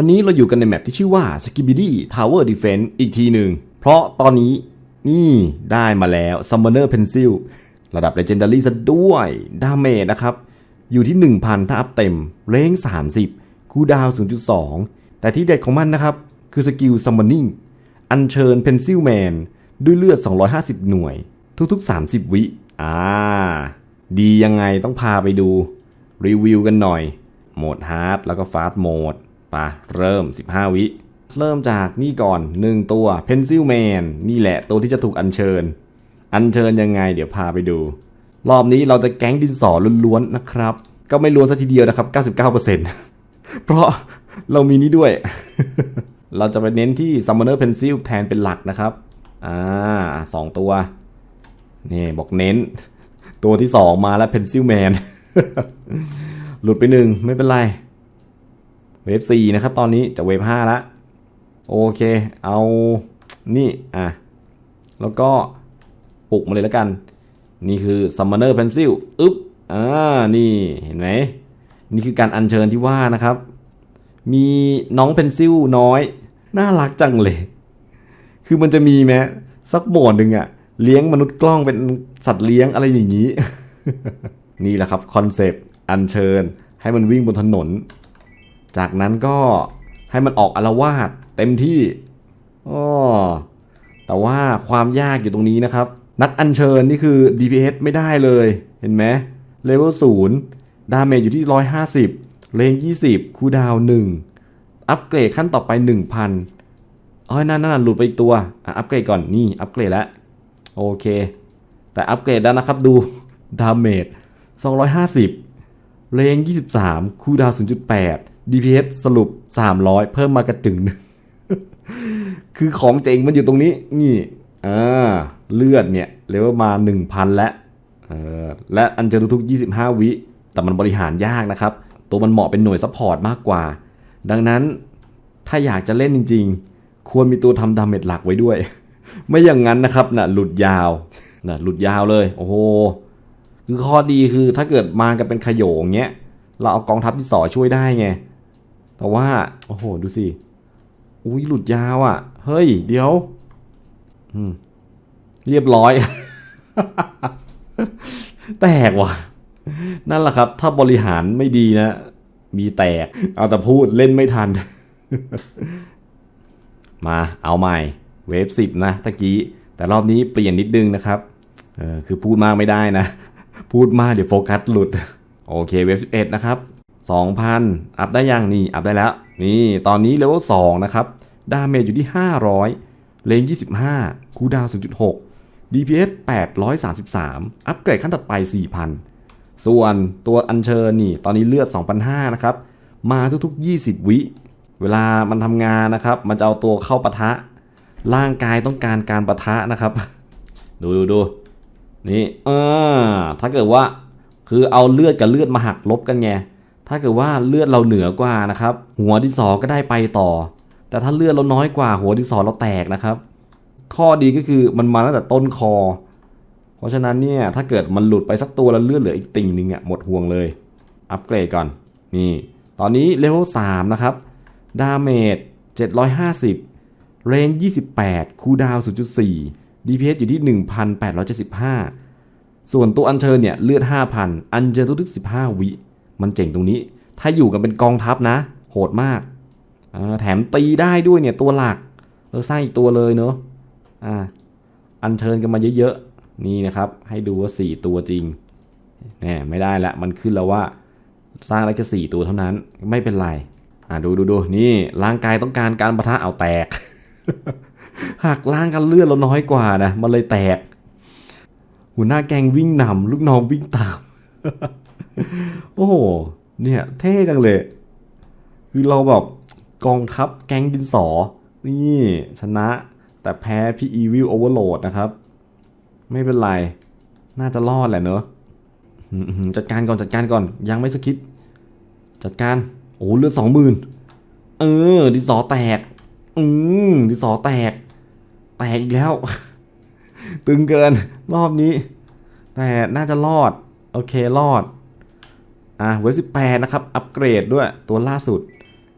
วันนี้เราอยู่กันในแมปที่ชื่อว่า Skibidi Tower Defense อีกทีหนึ่ง เพราะตอนนี้นี่ได้มาแล้ว Summoner Pencil ระดับ Legendary ซะด้วย ดาเมจนะครับ อยู่ที่ 1,000 ถ้าอัพเต็ม เรง30 คูดาวน์0.2 แต่ที่เด็ดของมันนะครับ คือสกิล Summoning อัญเชิญ Pencil Man ด้วยเลือด 250 หน่วย ทุกๆ 30 วิ อ่า ดียังไงต้องพาไปดู รีวิวกันหน่อย โหมดฮาร์ดแล้วก็ฟาสต์โหมด ปเริ่ม 15 วิ เริ่มจากนี่ก่อน 1 ตัว Pencil Man นี่แหละตัวที่จะถูกอัญเชิญ อัญเชิญยังไงเดี๋ยวพาไปดู รอบนี้เราจะแก๊งดินสอล้วนๆนะครับ ก็ไม่ล้วนซะทีเดียวนะครับ 99%เพราะเรามีนี้ด้วย เราจะไปเน้นที่ Summoner Pencil แทนเป็นหลักนะครับ อ่าสองตัว นี่บอกเน้น ตัวที่สองมาแล้ว Pencil Man หลุดไปหนึ่งไม่เป็นไร เวฟ4นะครับตอนนี้จะเวฟ5ล้วโอเค เอานี่อะแล้วก็ปลุกมาเลยแล้วกัน นี่คือ Summoner Pencil อึ๊บอ่านี่เห็นไหมนี่คือการอัญเชิญที่ว่านะครับ มีน้องเพนซิลน้อย น่ารักจังเลย คือมันจะมีไหมสักโหมดหนึ่งอะเลี้ยงมนุษย์กล้องเป็นสัตว์เลี้ยงอะไรอย่างนี้ นี่แหละครับคอนเซปต์อัญเชิญ ให้มันวิ่งบนถนน จากนั้นก็ให้มันออกอารวาสเต็มที่อ้อแต่ว่าความยากอยู่ตรงนี้นะครับ นักอัญเชิญนี่คือ DPS ไม่ได้เลย เห็นไหมเลเวล0ดาเมจอยู่ที่ 150 เลง20 คูดาวน์1อัปเกรดขั้นต่อไป 1,000อ๋อนั่นนั่นหลุดไปอีกตัวอะอัปเกรดก่อนนี่อัปเกรดแล้วโอเค แต่อัปเกรดแล้วนะครับดูดาเมจ250เรง23 คูดาวน์0.8 DPS สรุป 300 เพิ่มมากระจึงหนึ่งคือของเจ๋งมันอยู่ตรงนี้ นี่อ่าเลือดเนี่ยเลเวลมา 1,000 แล้วเออและอันเจอทุกๆ25 วิ แต่มันบริหารยากนะครับ ตัวมันเหมาะเป็นหน่วยซัพพอร์ตมากกว่า ดังนั้นถ้าอยากจะเล่นจริง ๆ ควรมีตัวทำดาเมจหลักไว้ด้วย ไม่อย่างนั้นนะครับนะ่ะหลุดยาวนะหลุดยาวเลย โอ้โห คือข้อดีคือถ้าเกิดมากันเป็นขโยงเงี้ย เราเอากองทัพที่สอช่วยได้ไง แต่ว่า โอ้โห ดูสิ อุ้ยหลุดยาวอะ่ะ เฮ้ย เดี๋ยว อืม เรียบร้อย แตกว่ะ นั่นแหละครับ ถ้าบริหารไม่ดีนะ มีแตก เอาแต่พูดเล่นไม่ทัน มาเอาใหม่ เวฟสิบนะตะกี้ แต่รอบนี้เปลี่ยนนิดนึงนะครับเออคือพูดมากไม่ได้นะ พูดมากเดี๋ยวโฟกัสหลุด โอเค เวฟสิบเอ็ดนะครับ 2,000 อัพได้ยังนี่ อัพได้แล้ว นี่ตอนนี้เลเวล2นะครับ ดาเมจอยู่ที่ 500 เลง25 คูดาวน์0.6 DPS 833 อัปเกรดขั้นถัดไป 4,000 ส่วนตัวอัญเชิญนี่ ตอนนี้เลือด 2,500 นะครับ มาทุกๆ 20 วิ เวลามันทำงานนะครับ มันจะเอาตัวเข้าปะทะ ร่างกายต้องการการปะทะนะครับ ดูดูดูนี่เออถ้าเกิดว่าคือเอาเลือดกับเลือดมาหักลบกันไง ถ้าเกิดว่าเลือดเราเหนือกว่านะครับ หัวดินสอก็ได้ไปต่อ แต่ถ้าเลือดเราน้อยกว่าหัวดินสอเราแตกนะครับ ข้อดีก็คือมันมาตั้งแต่ต้นคอ เพราะฉะนั้นเนี่ยถ้าเกิดมันหลุดไปสักตัวแล้วเลือดเหลืออีกติ่งหนึงอะหมดห่วงเลย อัปเกรดก่อน นี่ ตอนนี้เลเวล3นะครับ ดาเมจ750 เรนจ์28 คูดาวน์0.4 DPS อยู่ที่ 1,875 ส่วนตัวอัญเชิญเนี่ยเลือด 5,000 อัญเชิญทุกๆ15 วิ มันเจ๋งตรงนี้ ถ้าอยู่กันเป็นกองทัพนะ โหดมากาแถมตีได้ด้วยเนี่ยตัวหลักเออสร้างอีกตัวเลยเนอะอ่าอัญเชิญกันมาเยอะๆ นี่นะครับ ให้ดูว่า 4 ตัวจริงแหมไม่ได้ละมันขึ้นแล้วว่า สร้างได้แค่สี่ตัวเท่านั้นไม่เป็นไรอ่าดูดูดูนี่ร่างกายต้องการการประทะเอาแตกหักล้างกันเลือดเราน้อยกว่านะมันเลยแตก หัวหน้าแกงวิ่งนำลูกน้องวิ่งตาม โอ้โห เนี่ย เท่จังเลย คือเราแบบกองทัพแก๊งดินสอ นี่ชนะแต่แพ้พี่อีวิลโอเวอร์โหลดนะครับ ไม่เป็นไร น่าจะรอดแหละเนอะจัดการก่อนจัดการก่อนยังไม่สคิป จัดการ โอ้เลือดสองหมื่นเออ ดิสอแตก อืมดิสอแตก แตกอีกแล้ว ตึงเกิน รอบนี้ แต่น่าจะรอด โอเครอด อะเวฟสิบแปดนะครับ อัปเกรดด้วยตัวล่าสุด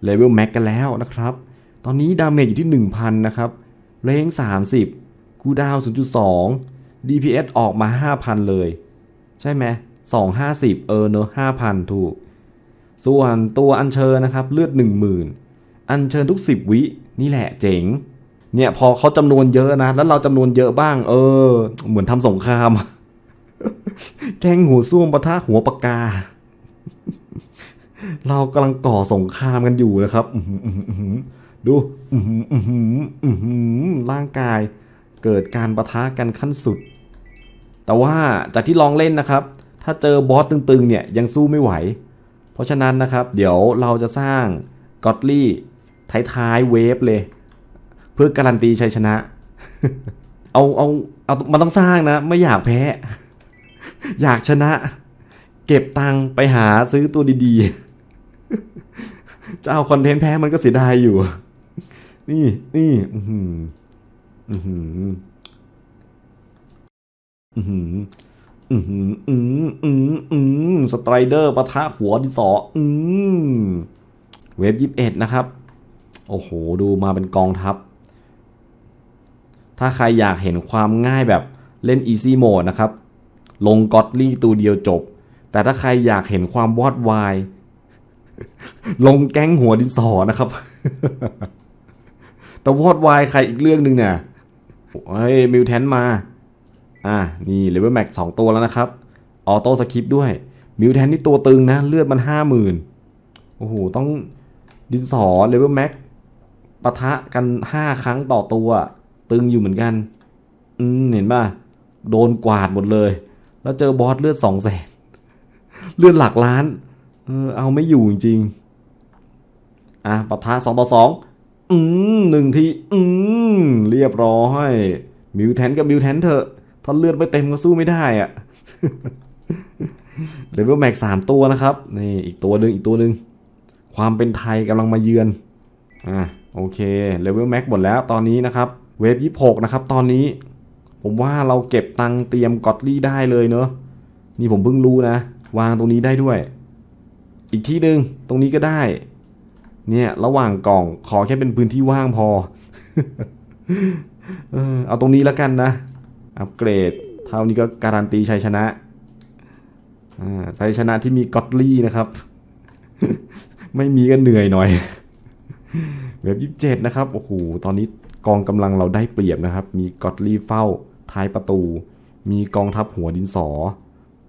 เลเวลแม็กกันแล้วนะครับ ตอนนี้ดาเมจอยู่ที่ 1,000 นะครับเรง30 คูดาวน์0.2 DPS ออกมา 5,000 เลย ใช่ไหม250 เออเนอะ5,000 ถูก ส่วนตัวอัญเชิญนะครับ เลือด 10,000 อัญเชิญทุก 10 วิ นี่แหละเจ๋ง เนี่ยพอเขาจำนวนเยอะนะ แล้วเราจำนวนเยอะบ้าง เออ เหมือนทำสงคราม แกงหัวส้วมปะทะหัวปากกา เรากำลังก่อสงครามกันอยู่นะครับดูร่างกายเกิดการประทะกันขั้นสุด แต่ว่าจากที่ลองเล่นนะครับ ถ้าเจอบอสตึงๆ เนี่ยยังสู้ไม่ไหว เพราะฉะนั้นนะครับ เดี๋ยวเราจะสร้างกอตลี่ท้ายๆเวฟเลย เพื่อการันตีชัยชนะ เอาเอาเอามันต้องสร้างนะ ไม่อยากแพ้ อยากชนะ เก็บตังค์ไปหาซื้อตัวดีๆ จะเอาคอนเทนต์แพ้มันก็เสียดายอยู่ นี่นี่อือหืออือหืออือหืออือหืออืมอืมอืมสไตรเดอร์ปะทะหัวดินสออืมเวฟยี่สิบเอ็ดนะครับ โอ้โห ดูมาเป็นกองทัพ ถ้าใครอยากเห็นความง่ายแบบเล่น Easy Mode นะครับ ลงกอตลี่ตัวเดียวจบ แต่ถ้าใครอยากเห็นความวอดวาย ลงแก๊งหัวดินสอนะครับ แต่วอดวายใครอีกเรื่องหนึ่งเนี่ยเฮ้ยมิวแทนมา อะนี่เลเวลแม็กสองตัวแล้วนะครับ ออโต้สคริปด้วย มิวแทนนี่ตัวตึงนะ เลือดมันห้าหมื่นโอ้โห ต้องดินสอเลเวลแม็กปะทะกันห้าครั้งต่อตัว ตึงอยู่เหมือนกัน อืม เห็นป่ะ โดนกวาดหมดเลย แล้วเจอบอสเลือดสองแสนเลือดหลักล้าน ออเอาไม่อยู่จริงอะปะทะสองต่อสองอืมหนึ่งที อืมเรียบร้อยมิวแทนกับมิวแทนเถอะ ถ้าเลือดไม่เต็มก็สู้ไม่ได้อะเลเวลแม็กสามตัวนะครับ นี่อีกตัวหนึ่งอีกตัวหนึ่งความเป็นไทยกำลังมาเยือน อะโอเคเลเวลแม็กหมดแล้วตอนนี้นะครับ เวฟยี่หกนะครับ ตอนนี้ ผมว่าเราเก็บตังเตรียมกอตลี่ได้เลยเนอะนี่ผมเพิ่งรู้นะ วางตรงนี้ได้ด้วย อีกที่หนึ่งตรงนี้ก็ได้ เนี่ยระหว่างกล่องขอแค่เป็นพื้นที่ว่างพอ เอาตรงนี้แล้วกันนะ อัปเกรด เท่านี้ก็การันตีชัยชนะอ่าชัยชนะที่มีกอตลี่นะครับ ไม่มีก็เหนื่อยหน่อย เว็บยี่สิบเจ็ดนะครับ โอ้โห ตอนนี้กองกำลังเราได้เปรียบนะครับ มีกอตลี่เฝ้าท้ายประตู มีกองทัพหัวดินสอ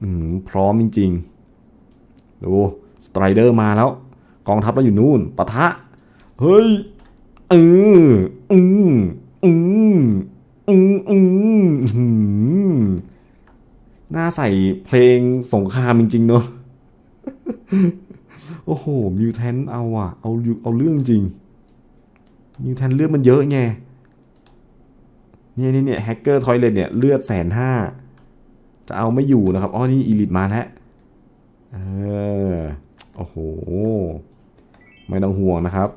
อืมพร้อมจริง ๆ ดู สไตรเดอร์มาแล้ว กองทัพเราอยู่นู่นปะทะ เฮ้ยเอออืมอืมอืมอืมอืมน่าใส่เพลงสงครามจริง ๆ เนอะโอ้โหมิวแทนเอาอะเอาอยู่เอาเรื่องจริงมิวแทนเลือดมันเยอะไงเนี่ยเนี่ยเนี่ยแฮกเกอร์ทอยเลตเนี่ยเลือดแสนห้าจะเอาไม่อยู่นะครับอ๋อนี่อีลิทมาแล้วเออ อ้โห ไม่ต้องห่วงนะครับ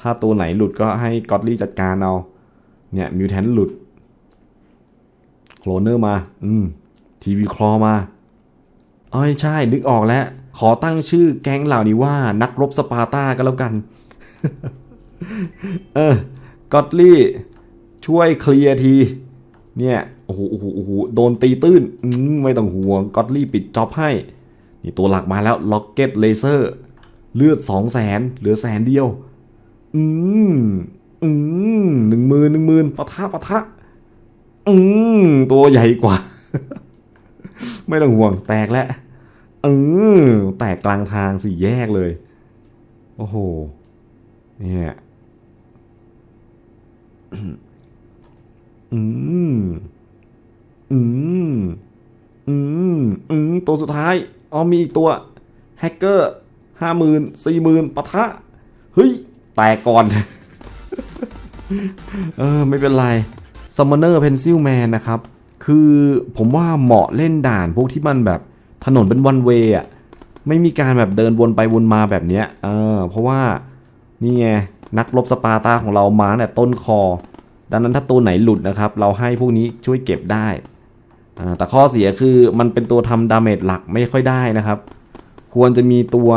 ถ้าตัวไหนหลุดก็ให้ก็อตลี่จัดการเอา เนี่ยมิวแทนหลุด โคลเนอร์มา อืม ทีวีคลอมาอ๋อใช่ นึกออกแล้ว ขอตั้งชื่อแก๊งเหล่านี้ว่า นักรบสปาร์ตาก็แล้วกัน เออก็อตลี่ช่วยเคลียร์ที เนี่ย โอ้โหโอ้โหโดนตีตื้น อืมไม่ต้องห่วงก็อตลี่ปิดจ็อบให้ นี่ตัวหลักมาแล้วล็อกเก็ตเลเซอร์ เลือดสองแสนเหลือแสนเดียว อืม อืมหนึ่งหมื่นหนึ่งหมื่นปะทะปะทะ อืม ตัวใหญ่กว่า ไม่ต้องห่วงแตกแล้วเออแตกกลางทางสี่แยกเลย โอ้โห เนี่ยอืม อืม อืม อืม ตัวสุดท้าย อ๋อมีอีกตัวแฮกเกอร์ห้าหมื่นสี่หมื่นปะทะ เฮ้ย แตกก่อน เออ ไม่เป็นไร Summoner Pencil Man นนะครับ คือผมว่าเหมาะเล่นด่านพวกที่มันแบบถนนเป็นวันเวย์อะ ไม่มีการแบบเดินวนไปวนมาแบบเนี้ย เออ เพราะว่านี่ไง นักรบสปาร์ตาของเรามาตั้งแต่ต้นคอ ดังนั้นถ้าตัวไหนหลุดนะครับ เราให้พวกนี้ช่วยเก็บได้ แต่ข้อเสียคือมันเป็นตัวทำดาเมจหลักไม่ค่อยได้นะครับ ควรจะมีตัว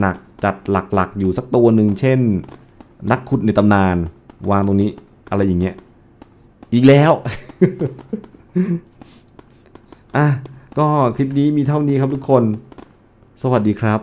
หนักๆ จัดหลักๆ อยู่สักตัวหนึ่งเช่น นักขุดในตำนาน วางตรงนี้อะไรอย่างเงี้ย อีกแล้ว อะ ก็คลิปนี้มีเท่านี้ครับทุกคน สวัสดีครับ